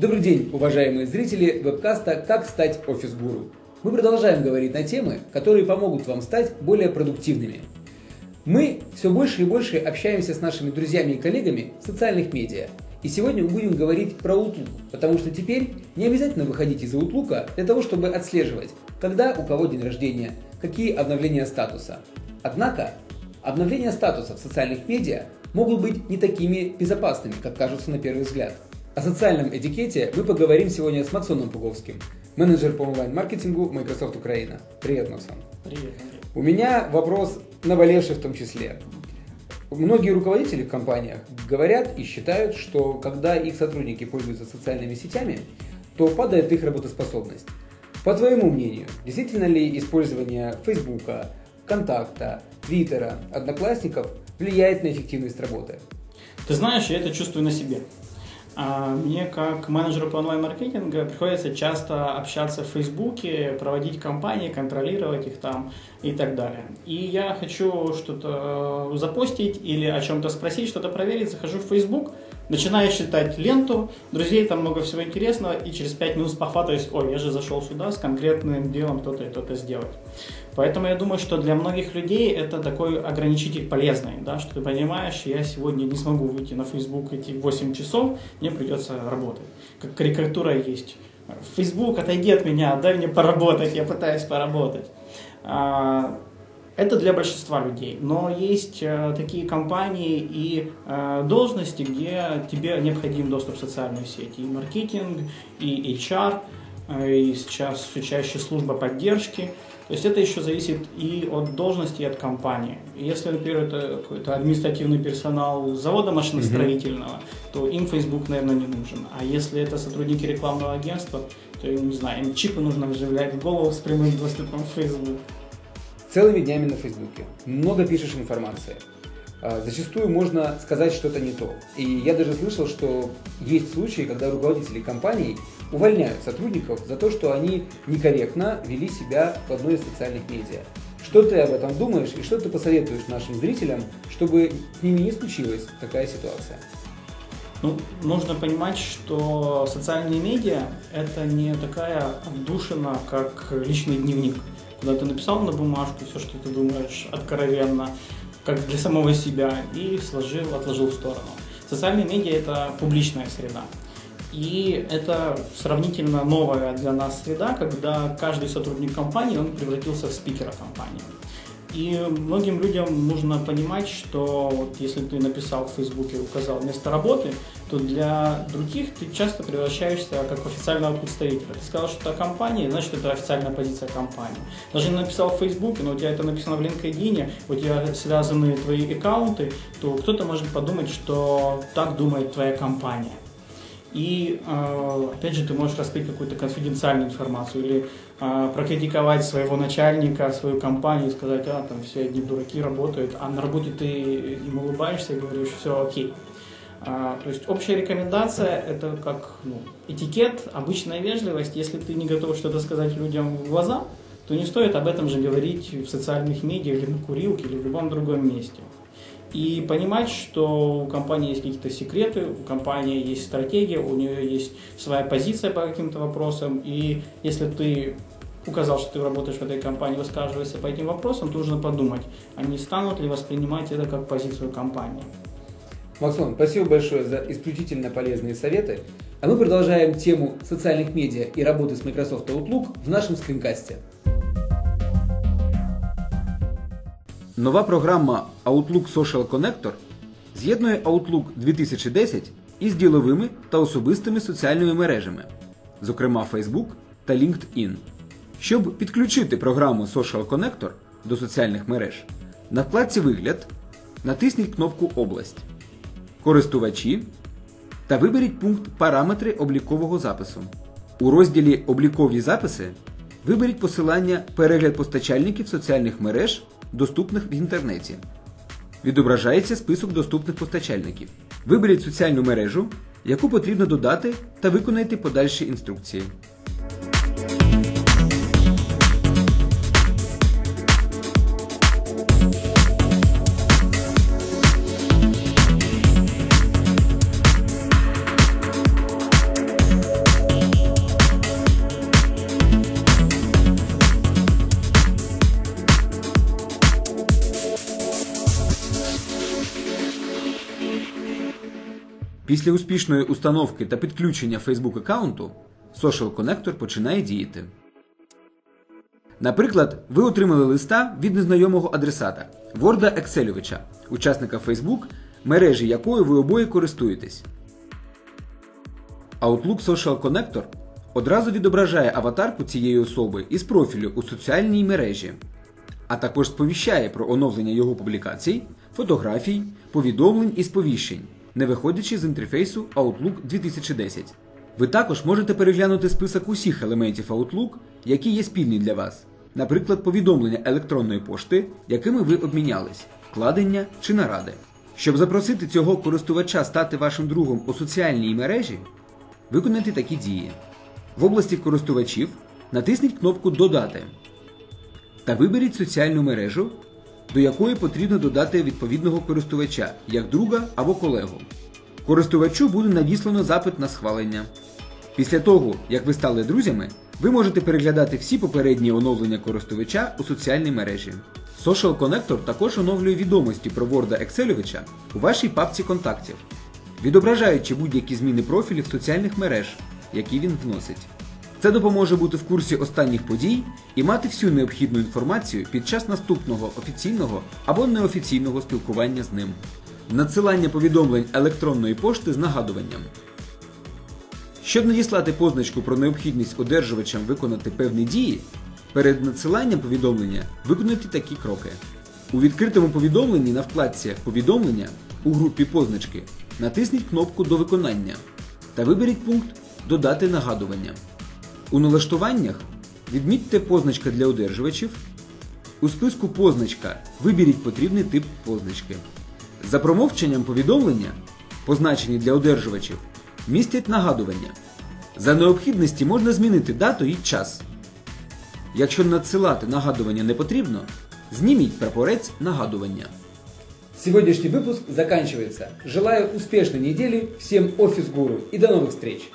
Добрый день, уважаемые зрители вебкаста «Как стать офис-гуру». Мы продолжаем говорить на темы, которые помогут вам стать более продуктивными. Мы все больше и больше общаемся с нашими друзьями и коллегами в социальных медиа. И сегодня мы будем говорить про Outlook, потому что теперь не обязательно выходить из Outlook для того, чтобы отслеживать, когда у кого день рождения, какие обновления статуса. Однако, обновления статуса в социальных медиа могут быть не такими безопасными, как кажутся на первый взгляд. О социальном этикете мы поговорим сегодня с Максоном Пуговским, менеджер по онлайн-маркетингу Microsoft Украина. Привет, Максон. Привет. У меня вопрос наболевший в том числе. Многие руководители в компаниях говорят и считают, что когда их сотрудники пользуются социальными сетями, то падает их работоспособность. По твоему мнению, действительно ли использование Фейсбука, Контакта, Твиттера, Одноклассников влияет на эффективность работы? Ты знаешь, я это чувствую на себе. А, мне как менеджеру по онлайн-маркетинга приходится часто общаться в Фейсбуке, проводить кампании, контролировать их там и так далее. И я хочу что-то э, запостить или о чем-то спросить, что-то проверить, захожу в Facebook, начинаю читать ленту, друзей там много всего интересного, и через 5 минут спохватываюсь, ой, я же зашел сюда с конкретным делом то-то и то-то сделать. Поэтому я думаю, что для многих людей это такой ограничитель полезный, да, что ты понимаешь, я сегодня не смогу выйти на Facebook эти 8 часов, мне придется работать. Как карикатура есть. Facebook, отойди от меня, дай мне поработать, я пытаюсь поработать. Это для большинства людей, но есть э, такие компании и э, должности, где тебе необходим доступ в социальные сети, и маркетинг, и HR, э, и сейчас все чаще служба поддержки. То есть это еще зависит и от должности, и от компании. Если, например, это какой-то административный персонал завода машиностроительного, mm-hmm. то им Facebook, наверное, не нужен. А если это сотрудники рекламного агентства, то, не знаю, им чипы нужно вживлять в голову с прямым доступом в Facebook. Целыми днями на Фейсбуке. Много пишешь информации. А, зачастую можно сказать что-то не то. И я даже слышал, что есть случаи, когда руководители компаний увольняют сотрудников за то, что они некорректно вели себя в одной из социальных медиа. Что ты об этом думаешь и что ты посоветуешь нашим зрителям, чтобы с ними не случилась такая ситуация? Ну, нужно понимать, что социальные медиа – это не такая отдушина, как личный дневник, куда ты написал на бумажку все, что ты думаешь откровенно, как для самого себя, и сложил, отложил в сторону. Социальные медиа – это публичная среда. И это сравнительно новая для нас среда, когда каждый сотрудник компании, он превратился в спикера компании. И многим людям нужно понимать, что вот если ты написал в Фейсбуке, указал место работы, то для других ты часто превращаешься как официального представителя. Ты сказал, что это компания, значит, это официальная позиция компании. Даже написал в Фейсбуке, но у тебя это написано в LinkedIn, у тебя связаны твои аккаунты, то кто-то может подумать, что так думает твоя компания. И, э, опять же, ты можешь раскрыть какую-то конфиденциальную информацию или э, прокритиковать своего начальника, свою компанию и сказать, а, там все одни дураки работают, а на работе ты им улыбаешься и говоришь, все окей. А, то есть общая рекомендация – это как ну, этикет, обычная вежливость. Если ты не готов что-то сказать людям в глаза, то не стоит об этом же говорить в социальных медиа или на курилке или в любом другом месте и понимать, что у компании есть какие-то секреты, у компании есть стратегия, у нее есть своя позиция по каким-то вопросам, и если ты указал, что ты работаешь в этой компании, высказываешься по этим вопросам, то нужно подумать, а станут ли воспринимать это как позицию компании. Максон, спасибо большое за исключительно полезные советы. А мы продолжаем тему социальных медиа и работы с Microsoft Outlook в нашем скринкасте. Нова програма Outlook Social Connector з'єднує Outlook 2010 із діловими та особистими соціальними мережами, зокрема Facebook та LinkedIn. Щоб підключити програму Social Connector до соціальних мереж, на вкладці Вигляд натисніть кнопку Область, Користувачі та виберіть пункт Параметри облікового запису. У розділі Облікові записи виберіть посилання Перегляд постачальників соціальних мереж доступних в інтернеті. Відображається список доступних постачальників. Виберіть соціальну мережу, яку потрібно додати, та виконайте подальші інструкції. Після успішної установки та підключення Facebook аккаунту Social Connector починає діяти. Наприклад, ви отримали листа від незнайомого адресата Ворда Екселювича, учасника Facebook, мережі якою ви обоє користуєтесь. Outlook Social Connector одразу відображає аватарку цієї особи із профілю у соціальній мережі, а також сповіщає про оновлення його публікацій, фотографій, повідомлень і сповіщень, не виходячи з інтерфейсу Outlook 2010. Ви також можете переглянути список усіх елементів Outlook, які є спільні для вас, наприклад, повідомлення електронної пошти, якими ви обмінялись, вкладення чи наради. Щоб запросити цього користувача стати вашим другом у соціальній мережі, виконайте такі дії. В області користувачів натисніть кнопку Додати та виберіть соціальну мережу, до якої потрібно додати відповідного користувача як друга або колегу. Користувачу буде надіслано запит на схвалення. Після того, як ви стали друзями, ви можете переглядати всі попередні оновлення користувача у соціальній мережі. Social Connector також оновлює відомості про Ворда Екселювича у вашій папці контактів, відображаючи будь-які зміни профілів соціальних мереж, які він вносить. Це допоможе бути в курсі останніх подій і мати всю необхідну інформацію під час наступного офіційного або неофіційного спілкування з ним. Надсилання повідомлень електронної пошти з нагадуванням. Щоб надіслати позначку про необхідність одержувачам виконати певні дії, перед надсиланням повідомлення виконайте такі кроки. У відкритому повідомленні на вкладці Повідомлення у групі позначки натисніть кнопку до виконання та виберіть пункт Додати нагадування. У налаштуваннях відмітьте позначка для одержувачів. У списку позначка виберіть потрібний тип позначки. За промовченням повідомлення, позначені для одержувачів, містять нагадування. За необхідності можна змінити дату і час. Якщо надсилати нагадування не потрібно, зніміть прапорець нагадування. Сегодняшний выпуск заканчивается. Желаю успешной недели всем офис-гуру и до новых встреч!